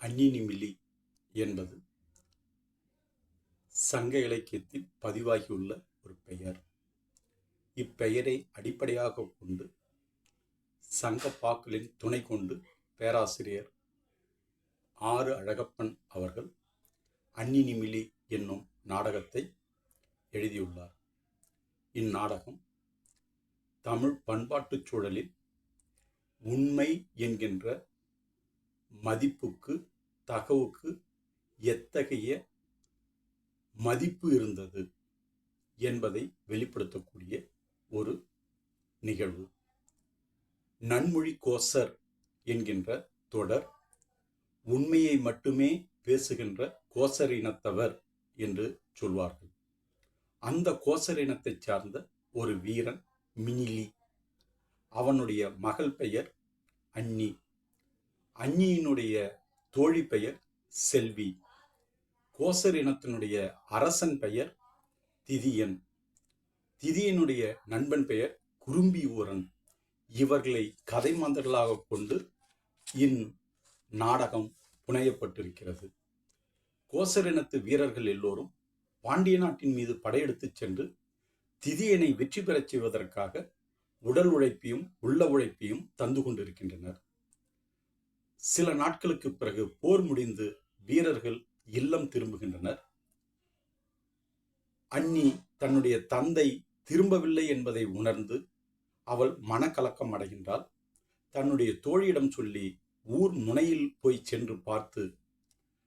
அந்நினிமிலி என்பது சங்க இலக்கியத்தில் பதிவாகியுள்ள ஒரு பெயர். இப்பெயரை அடிப்படையாக கொண்டு சங்க பாக்களின் துணை கொண்டு பேராசிரியர் ஆறு அழகப்பன் அவர்கள் அந்நினிமிலி என்னும் நாடகத்தை எழுதியுள்ளார். இந்நாடகம் தமிழ் பண்பாட்டுச் சூழலில் உண்மை என்கின்ற மதிப்புக்கு தகவுக்கு எத்தகைய மதிப்பு இருந்தது என்பதை வெளிப்படுத்தக்கூடிய ஒரு நிகழ்வு. நன்மொழி கோசர் என்கின்ற தொடர் உண்மையை மட்டுமே பேசுகின்ற கோசர் இனத்தவர் என்று சொல்வார்கள். அந்த கோசர் இனத்தை சார்ந்த ஒரு வீரன் மினிலி. அவனுடைய மகள் பெயர் அன்னி. அன்னியினுடைய தோழி பெயர் செல்வி. கோசர் இனத்தினுடைய அரசன் பெயர் திதியன். திதியனுடைய நண்பன் பெயர் குறும்பி ஊரன் இவர்களை கதை மாந்தர்களாக கொண்டு இன் நாடகம் புனையப்பட்டிருக்கிறது. கோசர் இனத்து வீரர்கள் எல்லோரும் பாண்டிய நாட்டின் மீது படையெடுத்துச் சென்று திதியனை வெற்றி பெறச் செய்வதற்காக உடல் உழைப்பையும் உள்ள உழைப்பையும் தந்து கொண்டிருக்கின்றனர். சில நாட்களுக்கு பிறகு போர் முடிந்து வீரர்கள் இல்லம் திரும்புகின்றனர். அன்னி தன்னுடைய தந்தை திரும்பவில்லை என்பதை உணர்ந்து அவள் மனக்கலக்கம் அடைகின்றாள். தன்னுடைய தோழியிடம் சொல்லி ஊர் முனையில் போய் சென்று பார்த்து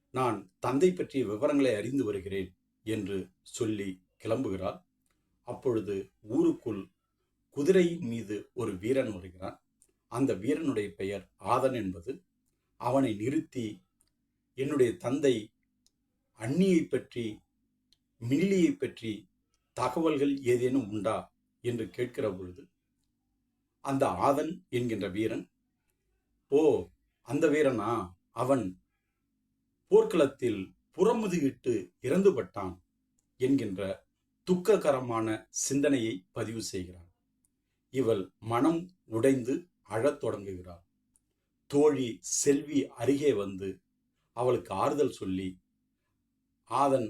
நான் தந்தை பற்றிய விவரங்களை அறிந்து வருகிறேன் என்று சொல்லி கிளம்புகிறாள். அப்பொழுது ஊருக்குள் குதிரையின் மீது ஒரு வீரன் வருகிறான். அந்த வீரனுடைய பெயர் ஆதன் என்பது. அவனை நிறுத்தி என்னுடைய தந்தை அந்நியை பற்றி மினிலியை பற்றி தகவல்கள் ஏதேனும் உண்டா? என்று கேட்கிற பொழுது அந்த ஆதன் என்கின்ற வீரன் ஓ அந்த வீரனா? அவன் போர்க்களத்தில் புறமுதுகிட்டு இறந்துபட்டான் என்கின்ற துக்ககரமான சிந்தனையை பதிவு செய்கிறான். இவள் மனம் உடைந்து அழத் தொடங்குகிறாள். தோழி செல்வி அருகே வந்து அவளுக்கு ஆறுதல் சொல்லி ஆதன்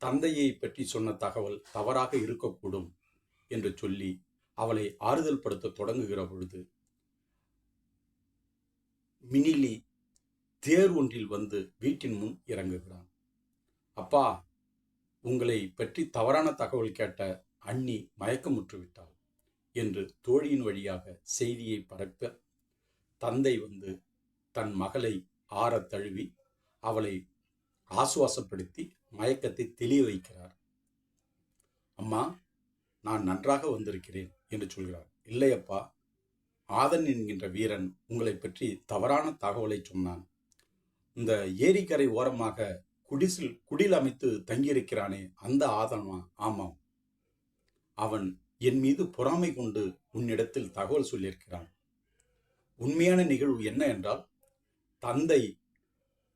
தந்தையை பற்றி சொன்ன தகவல் தவறாக இருக்கக்கூடும் என்று சொல்லி அவளை ஆறுதல் படுத்த தொடங்குகிற பொழுது மினிலி தேர் ஒன்றில் வந்து வீட்டின் முன் இறங்குகிறான். அப்பா உங்களை பற்றி தவறான தகவல் கேட்ட அண்ணி மயக்கமுற்று விட்டாள் என்று தோழியின் வழியாக செய்தியை பரப்ப தந்தை வந்து தன் மகளை ஆறத் தழுவி அவளை ஆசுவாசப்படுத்தி மயக்கத்தை தெளிய வைக்கிறார். அம்மா நான் நன்றாக வந்திருக்கிறேன் என்று சொல்கிறார். இல்லையப்பா ஆதன் என்கின்ற வீரன் உங்களை பற்றி தவறான தகவலை சொன்னான். இந்த ஏரிக்கரை ஓரமாக குடிசில் குடில் அமைத்து தங்கியிருக்கிறானே அந்த ஆதனா ஆமாம். அவன் என் மீது பொறாமை கொண்டு உன்னிடத்தில் தகவல் சொல்லியிருக்கிறான். உண்மையான நிகழ்வு என்ன என்றால் தந்தை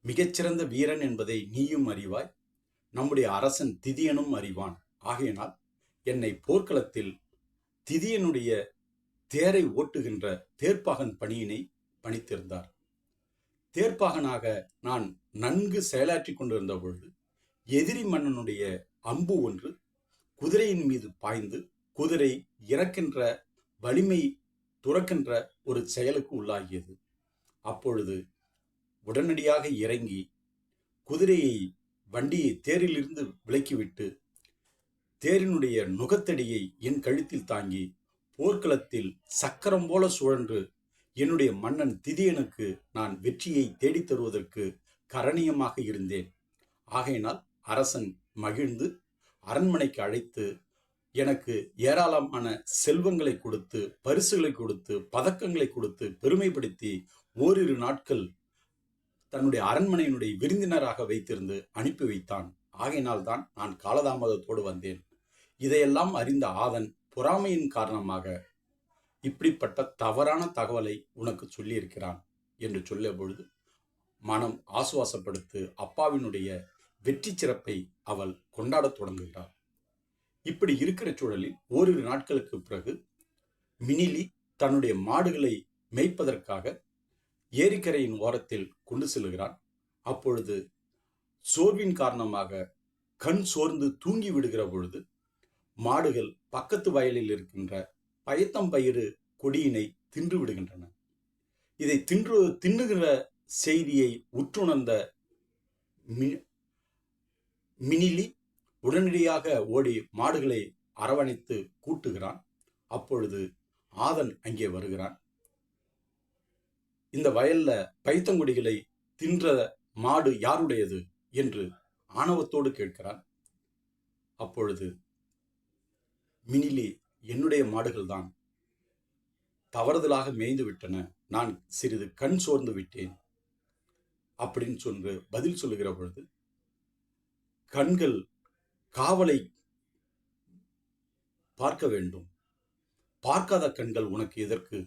மிகச்சிறந்த வீரன் என்பதை நீயும் அறிவாய் நம்முடைய அரசன் திதியனும் அறிவான். ஆகையினால் என்னை போர்க்களத்தில் திதியனுடைய தேரை ஓட்டுகின்ற தேர்ப்பாகன் பணியினை பணித்திருந்தார். தேர்ப்பாகனாக நான் நன்கு செயலாற்றி கொண்டிருந்த பொழுது எதிரி மன்னனுடைய அம்பு ஒன்று குதிரையின் மீது பாய்ந்து குதிரை இறக்கின்ற வலிமை துறக்கின்ற ஒரு செயலுக்கு உள்ளாகியது. அப்பொழுது உடனடியாக இறங்கி குதிரையை வண்டியை தேரிலிருந்து விலக்கிவிட்டு தேரினுடைய நுகத்தடியை என் கழுத்தில் தாங்கி போர்க்களத்தில் சக்கரம் போல சுழன்று என்னுடைய மன்னன் திதியனுக்கு நான் வெற்றியை தேடித் தருவதற்கு கரணியமாக இருந்தேன். ஆகையினால் அரசன் மகிழ்ந்து அரண்மனைக்கு அழைத்து எனக்கு ஏராளமான செல்வங்களை கொடுத்து பரிசுகளை கொடுத்து பதக்கங்களை கொடுத்து பெருமைப்படுத்தி ஓரிரு நாட்கள் தன்னுடைய அரண்மனையினுடைய விருந்தினராக வைத்திருந்து அனுப்பி வைத்தான். ஆகையினால் தான் நான் காலதாமதத்தோடு வந்தேன். இதையெல்லாம் அறிந்த ஆதன் பொறாமையின் காரணமாக இப்படிப்பட்ட தவறான தகவலை உனக்கு சொல்லியிருக்கிறான் என்று சொல்லிய பொழுது மனம் ஆசுவாசப்படுத்து அப்பாவினுடைய வெற்றி சிறப்பை அவள் கொண்டாடத் தொடங்குகிறாள். இப்படி இருக்கிற சூழலில் ஓரிரு நாட்களுக்கு பிறகு மினிலி தன்னுடைய மாடுகளை மேய்ப்பதற்காக ஏரிக்கரையின் ஓரத்தில் கொண்டு செல்கிறான். அப்பொழுது சோர்வின் காரணமாக கண் சோர்ந்து தூங்கி விடுகிற பொழுது மாடுகள் பக்கத்து வயலில் இருக்கின்ற பயத்தம்பயிறு கொடியினை தின்று விடுகின்றன. இதை தின்று தின்னுகிற செய்தியை உற்றுணர்ந்த மினிலி உடனடியாக ஓடி மாடுகளை அரவணைத்து கூட்டுகிறான். அப்பொழுது ஆதன் அங்கே வருகிறான். இந்த வயல்ல பைத்தங்குடிகளை தின்ற மாடு யாருடையது? என்று ஆணவத்தோடு கேட்கிறான். அப்பொழுது மினிலி என்னுடைய மாடுகள்தான். தவறுதலாக மேய்ந்து விட்டன. நான் சிறிது கண் சோர்ந்து விட்டேன். அப்படின்னு சொல்லு பதில் சொல்லுகிற பொழுது கண்கள் காவலை பார்க்க வேண்டும். பார்க்காத கண்கள் உனக்கு எதற்கு?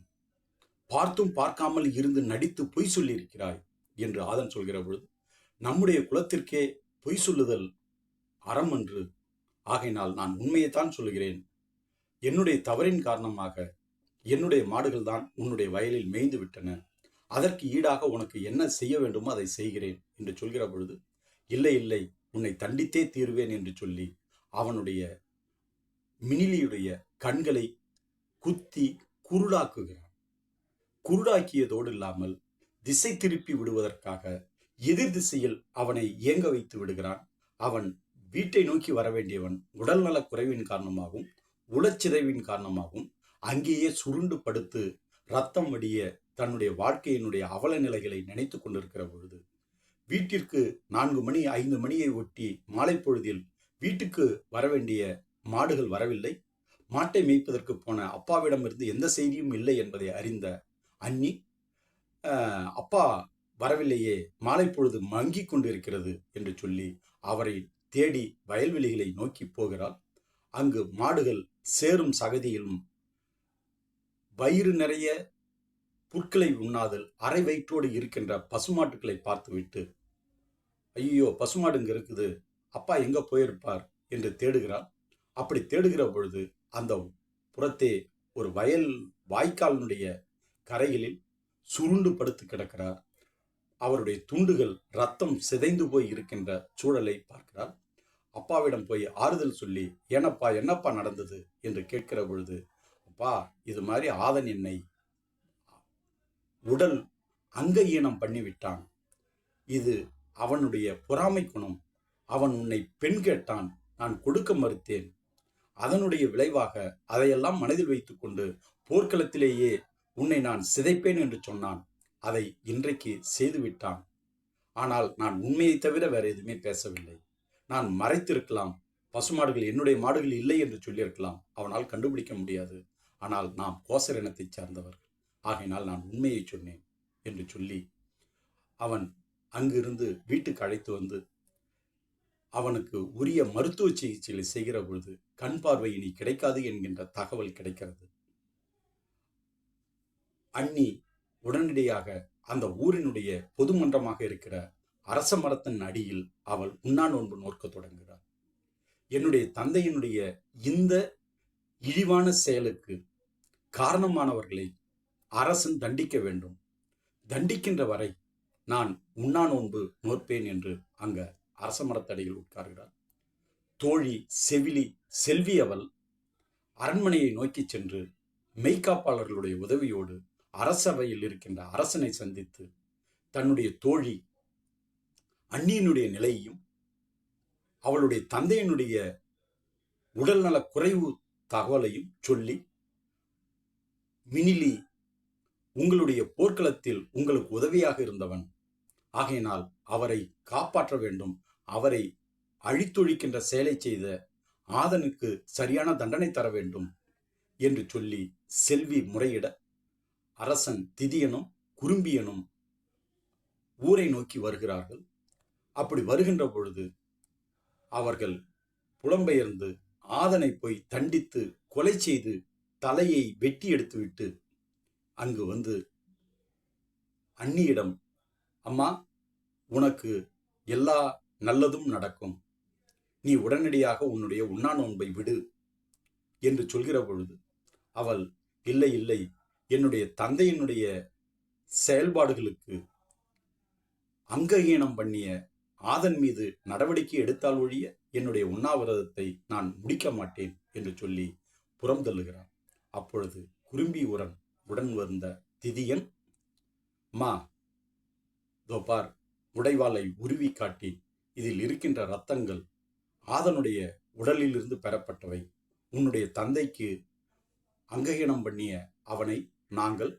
பார்த்தும் பார்க்காமல் இருந்து நடித்து பொய் சொல்லியிருக்கிறாய் என்று ஆதன் சொல்கிற பொழுது நம்முடைய குலத்திற்கே பொய் சொல்லுதல் அறம் என்று. ஆகையினால் நான் உண்மையைத்தான் சொல்கிறேன் என்னுடைய தவறின் காரணமாக என்னுடைய மாடுகள் தான் உன்னுடைய வயலில் மேய்ந்து விட்டன. அதற்கு ஈடாக உனக்கு என்ன செய்ய வேண்டுமோ அதை செய்கிறேன் என்று சொல்கிற பொழுது இல்லை இல்லை. உன்னை தண்டித்தே தீர்வேன் என்று சொல்லி அவனுடைய மினிலியுடைய கண்களை குத்தி குருடாக்குகிறான். குருடாக்கியதோடு இல்லாமல் திசை திருப்பி விடுவதற்காக எதிர் திசையில் அவனை இயங்க வைத்து விடுகிறான். அவன் வீட்டை நோக்கி வர வேண்டியவன் உடல்நலக் குறைவின் காரணமாகவும் உளச்சிதைவின் காரணமாகவும் அங்கேயே சுருண்டு படுத்து ரத்தம் வடிய தன்னுடைய வாழ்க்கையினுடைய அவல நிலைகளை நினைத்து கொண்டிருக்கிற பொழுது வீட்டிற்கு நான்கு மணி ஐந்து மணியை ஒட்டி மாலை பொழுதில் வீட்டுக்கு வர வேண்டிய மாடுகள் வரவில்லை. மாட்டை மேய்ப்பதற்கு போன அப்பாவிடமிருந்து எந்த செய்தியும் இல்லை என்பதை அறிந்த அண்ணி அப்பா வரவில்லையே மாலை பொழுது மங்கி கொண்டிருக்கிறது என்று சொல்லி அவரை தேடி வயல்வெளிகளை நோக்கி போகிறாள். அங்கு மாடுகள் சேரும் சகதியிலும் வயிறு நிறைய புற்களை உண்ணாதல் அரை வயிற்றோடு இருக்கின்ற பசுமாட்டுக்களை பார்த்துவிட்டு ஐயோ பசுமாடு இங்கே இருக்குது. அப்பா எங்கே போயிருப்பார்? என்று தேடுகிறாள். அப்படி தேடுகிற பொழுது அந்த புறத்தே ஒரு வயல் வாய்க்காலினுடைய கரைகளில் சுருண்டு படுத்து கிடக்கிறார். அவருடைய துண்டுகள் ரத்தம் சிதைந்து போய் இருக்கின்ற சூழலை பார்க்கிறார். அப்பாவிடம் போய் ஆறுதல் சொல்லி ஏனப்பா என்னப்பா நடந்தது? என்று கேட்கிற பொழுது அப்பா இது மாதிரி ஆதன் என்னை உடல் அங்கயீனம் பண்ணிவிட்டான். இது அவனுடைய பொறாமை குணம். அவன் உன்னை பெண் கேட்டான் நான் கொடுக்க மறுத்தேன். அதனுடைய விளைவாக அதையெல்லாம் மனதில் வைத்துக்கொண்டு போர்க்களத்திலேயே உன்னை நான் சிதைப்பேன் என்று சொன்னான். அதை இன்றைக்கு செய்துவிட்டான். ஆனால் நான் உண்மையை தவிர வேற எதுவுமே பேசவில்லை. நான் மறைத்திருக்கலாம். பசுமாடுகள் என்னுடைய மாடுகள் இல்லை என்று சொல்லியிருக்கலாம். அவனால் கண்டுபிடிக்க முடியாது. ஆனால் நாம் கோசர் இனத்தைச் சார்ந்தவர் ஆகையினால் நான் உண்மையை சொன்னேன் என்று சொல்லி அவன் அங்கிருந்து வீட்டுக்கு அழைத்து வந்து அவனுக்கு உரிய மருத்துவ சிகிச்சைகளை செய்கிற பொழுது கண் பார்வை இனி கிடைக்காது என்கின்ற தகவல் கிடைக்கிறது. அண்ணி உடனடியாக அந்த ஊரினுடைய பொதுமன்றமாக இருக்கிற அரச மரத்தின் அடியில் அவள் உண்ணா நோன்பு நோக்க தொடங்குகிறார் என்னுடைய தந்தையினுடைய இந்த இழிவான செயலுக்கு காரணமானவர்களை அரசன் தண்டிக்க வேண்டும். தண்டிக்கின்ற வரை நான் உண்ணா நோன்பு நோற்பேன் என்று அங்க அரச மரத்தடியில் உட்கார்கிறார். தோழி செவிலி செல்வி அவள் அரண்மனையை நோக்கி சென்று மெய்காப்பாளர்களுடைய உதவியோடு அரசவையில் இருக்கின்ற அரசனை சந்தித்து தன்னுடைய தோழி அண்ணியினுடைய நிலையையும் அவளுடைய தந்தையினுடைய உடல்நலக் குறைவு தகவலையும் சொல்லி மினிலி உங்களுடைய போர்க்களத்தில் உங்களுக்கு உதவியாக இருந்தவன். ஆகையினால் அவரை காப்பாற்ற வேண்டும். அவரை அழித்தொழிக்கின்ற செயலை செய்த ஆதனுக்கு சரியான தண்டனை தர வேண்டும் என்று சொல்லி செல்வி முறையிட அரசன் திதியனும் குறும்பியனும் ஊரை நோக்கி வருகிறார்கள். அப்படி வருகின்ற பொழுது அவர்கள் புலம்பெயர்ந்து ஆதனை போய் தண்டித்து கொலை செய்து தலையை வெட்டி எடுத்துவிட்டு அங்கு வந்து அண்ணியிடம் அம்மா உனக்கு எல்லா நல்லதும் நடக்கும். நீ உடனடியாக உன்னுடைய உண்ணா நோன்பை விடு என்று சொல்கிற பொழுது அவள் இல்லை இல்லை என்னுடைய தந்தையினுடைய செயல்பாடுகளுக்கு அங்ககீனம் பண்ணிய ஆதன் மீது நடவடிக்கை எடுத்தால் ஒழிய என்னுடைய உண்ணாவிரதத்தை நான் முடிக்க மாட்டேன் என்று சொல்லி புறம் தள்ளுகிறான். அப்பொழுது குறும்பி உரன் உடன் வந்த திதியன் மா தோ பார் உடைவாளை உருவி காட்டி இதில் இருக்கின்ற ரத்தங்கள் ஆதனுடைய உடலிலிருந்து பெறப்பட்டவை. உன்னுடைய தந்தைக்கு அங்ககீனம் பண்ணிய அவனை நாங்கள்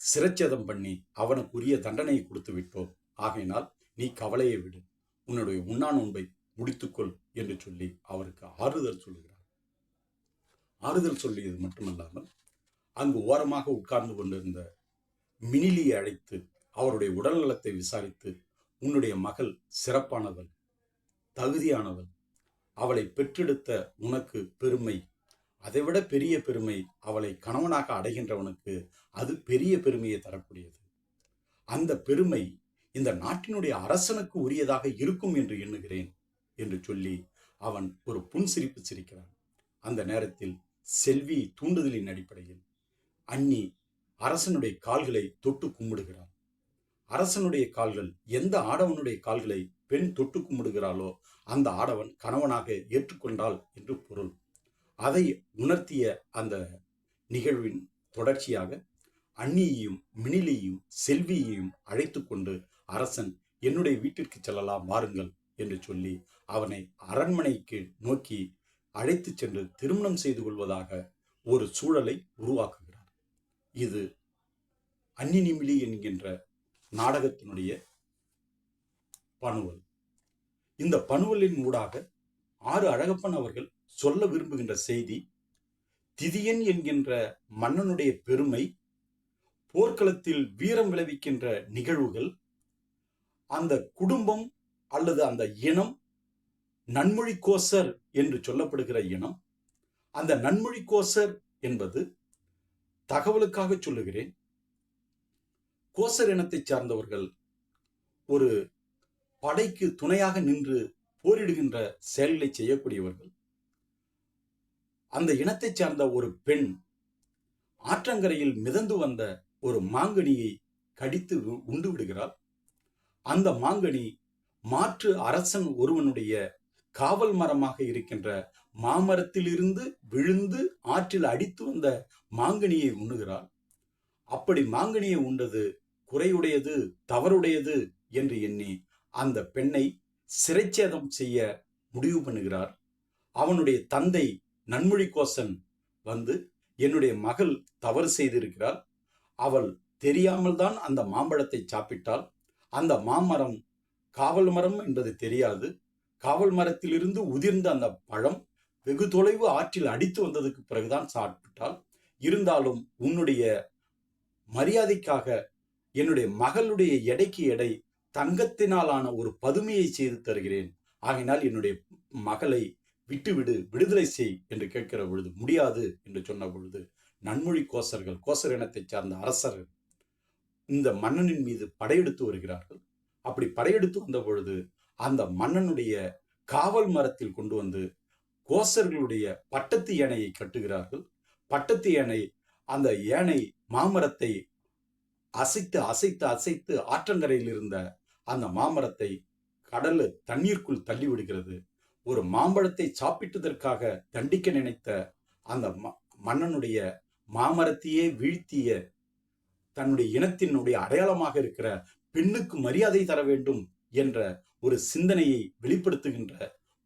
சிரச்சேதம் பண்ணி அவனுக்குரிய தண்டனையை கொடுத்து விட்டோம். ஆகையினால் நீ கவலையை விடு. உன்னுடைய உண்ணா நோன்பை முடித்துக்கொள் என்று சொல்லி அவருக்கு ஆறுதல் சொல்லுகிறார். ஆறுதல் சொல்லியது மட்டுமல்லாமல் அங்கு ஓரமாக உட்கார்ந்து கொண்டிருந்த மினிலியை அழைத்து அவருடைய உடல்நலத்தை விசாரித்து உன்னுடைய மகள் சிறப்பானவள் தகுதியானவள் அவளை பெற்றெடுத்த உனக்கு பெருமை அதைவிட பெரிய பெருமை அவளை கணவனாக அடைகின்றவனுக்கு அது பெரிய பெருமையை தரக்கூடியது. அந்த பெருமை இந்த நாட்டினுடைய அரசனுக்கு உரியதாக இருக்கும் என்று எண்ணுகிறேன் என்று சொல்லி அவன் ஒரு புன்சிரிப்பு சிரிக்கிறான். அந்த நேரத்தில் செல்வி தூண்டுதலின் அடிப்படையில் அண்ணி அரசனுடைய கால்களை தொட்டு கும்பிடுகிறாள். அரசனுடைய கால்கள் எந்த ஆடவனுடைய கால்களை பெண் தொட்டு கும்பிடுகிறாளோ அந்த ஆடவன் கணவனாக ஏற்றுக்கொண்டாள் என்று பொருள். அதை உணர்த்திய அந்த நிகழ்வின் தொடர்ச்சியாக அண்ணியையும் மினிலியையும் செல்வியையும் அழைத்து கொண்டு அரசன் என்னுடைய வீட்டிற்கு செல்லலாம் வாருங்கள் என்று சொல்லி அவனை அரண்மனைக்கு நோக்கி அழைத்து சென்று திருமணம் செய்து கொள்வதாக ஒரு சூழலை உருவாக்குகிறார் இது அந்நினிமிலி என்கின்ற நாடகத்தினுடைய பணுவல். இந்த பணுவலின் ஊடாக ஆறு அழகப்பன் அவர்கள் சொல்ல விரும்புகின்ற செய்தி திதியன் என்கின்ற மன்னனுடைய பெருமை போர்க்களத்தில் வீரம் விளைவிக்கின்ற நிகழ்வுகள் அந்த குடும்பம் அல்லது அந்த இனம் நன்மொழி கோசர் என்று சொல்லப்படுகிற இனம் அந்த நன்மொழி கோசர் என்பது தகவலுக்காக சொல்லுகிறேன். கோசர் இனத்தை சார்ந்தவர்கள் ஒரு படைக்கு துணையாக நின்று போரிடுகின்ற செயல்களை செய்யக்கூடியவர்கள். அந்த இனத்தைச் சார்ந்த ஒரு பெண் ஆற்றங்கரையில் மிதந்து வந்த ஒரு மாங்கனியை கடித்து உண்டு விடுகிறாள். அந்த மாங்கனி மாற்று அரசன் ஒருவனுடைய காவல் மரமாக இருக்கின்ற மாமரத்திலிருந்து விழுந்து ஆற்றில் அடித்து வந்த மாங்கனியை உண்ணுகிறாள். அப்படி மாங்கனியை உண்டது குறையுடையது தவறுடையது என்று எண்ணி அந்த பெண்ணை சிறைச்சேதம் செய்ய முடிவு பண்ணுகிறார். அவனுடைய தந்தை நன்மொழி கோசன் வந்து என்னுடைய மகள் தவறு செய்திருக்கிறாள். அவள் தெரியாமல் தான் அந்த மாம்பழத்தை சாப்பிட்டாள். அந்த மாமரம் காவல் மரம் என்பது தெரியாது. காவல் மரத்திலிருந்து உதிர்ந்த அந்த பழம் வெகு தொலைவு ஆற்றில் அடித்து வந்ததுக்கு பிறகுதான் சாப்பிட்டால் இருந்தாலும் உன்னுடைய மரியாதைக்காக என்னுடைய மகளுடைய எடைக்கு எடை தங்கத்தினாலான ஒரு பதுமையை செய்து தருகிறேன். ஆகினால் என்னுடைய மகளை விட்டுவிடு விடுதலை செய் என்று கேட்கிற பொழுது முடியாது என்று சொன்ன பொழுது நன்மொழி கோசர்கள் கோசர் இனத்தைச் சார்ந்த அரசர்கள் இந்த மன்னனின் மீது படையெடுத்து வருகிறார்கள். அப்படி படையெடுத்து வந்த பொழுது அந்த மன்னனுடைய காவல் மரத்தில் கொண்டு வந்து கோசர்களுடைய பட்டத்து யானையை கட்டுகிறார்கள். பட்டத்து யானை அந்த யானை மாமரத்தை அசைத்து அசைத்து அசைத்து ஆற்றங்கரையில் இருந்த அந்த மாமரத்தை கடலு தண்ணீருக்குள் தள்ளி விடுகிறது ஒரு மாம்பழத்தை சாப்பிட்டதற்காக தண்டிக்க நினைத்த அந்த மன்னனுடைய மாமரத்தையே வீழ்த்திய தன்னுடைய இனத்தினுடைய அடையாளமாக இருக்கிற பெண்ணுக்கு மரியாதை தர வேண்டும் என்ற ஒரு சிந்தனையை வெளிப்படுத்துகின்ற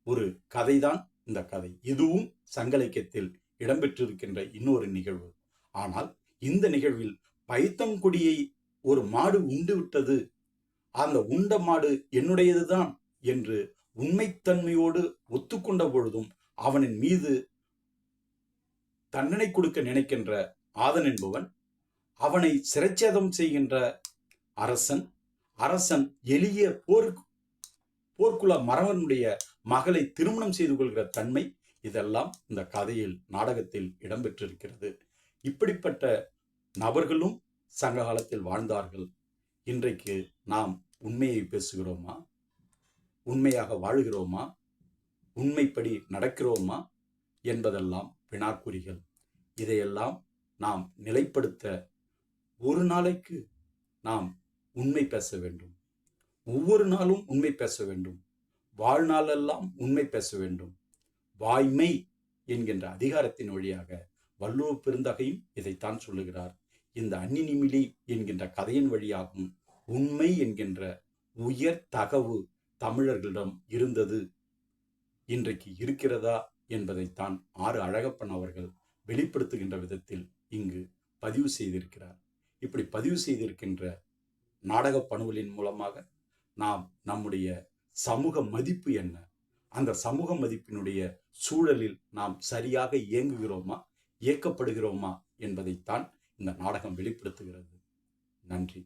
ஒரு கதைதான் இந்த கதை. இதுவும் சங்கலைக்கியத்தில் இடம்பெற்றிருக்கின்ற இன்னொரு நிகழ்வு. ஆனால் இந்த நிகழ்வில் பைத்தங்குடியை ஒரு மாடு உண்டு விட்டது அந்த உண்ட மாடு என்னுடையதுதான் என்று உண்மைத்தன்மையோடு ஒத்துக்கொண்ட பொழுதும் அவனின் மீது தண்டனை கொடுக்க நினைக்கின்ற ஆதன் என்பவன் அவனை சிறைச்சேதம் செய்கின்ற அரசன் அரசன் எளிய போர் போர்க்குல மரவனுடைய மகளை திருமணம் செய்து கொள்கிற தன்மை இதெல்லாம் இந்த கதையில் நாடகத்தில் இடம்பெற்றிருக்கிறது. இப்படிப்பட்ட நபர்களும் சங்க காலத்தில் வாழ்ந்தார்கள். இன்றைக்கு நாம் உண்மையை பேசுகிறோமா? உண்மையாக வாழுகிறோமா? உண்மைப்படி நடக்கிறோமா? என்பதெல்லாம் வினாக்குறிகள். இதையெல்லாம் நாம் நிலைப்படுத்த ஒரு நாளைக்கு நாம் உண்மை பேச வேண்டும். ஒவ்வொரு நாளும் உண்மை பேச வேண்டும். வாழ்நாளெல்லாம் உண்மை பேச வேண்டும். வாய்மை என்கின்ற அதிகாரத்தின் வழியாக வள்ளுவ பெருந்தகையும் இதைத்தான் சொல்லுகிறார். இந்த அந்நினிமிலி என்கின்ற கதையின் வழியாகவும் உண்மை என்கின்ற உயர் தகவு தமிழர்களிடம் இருந்தது. இன்றைக்கு இருக்கிறதா என்பதைத்தான் ஆறு அழகப்பன் அவர்கள் வெளிப்படுத்துகின்ற விதத்தில் இங்கு பதிவு செய்திருக்கிறார். இப்படி பதிவு செய்திருக்கின்ற நாடக பணுவலின் மூலமாக நாம் நம்முடைய சமூக மதிப்பு என்ன? அந்த சமூக மதிப்பினுடைய சூழலில் நாம் சரியாக இயங்குகிறோமா? இயக்கப்படுகிறோமா? என்பதைத்தான் இந்த நாடகம் வெளிப்படுத்துகிறது. நன்றி.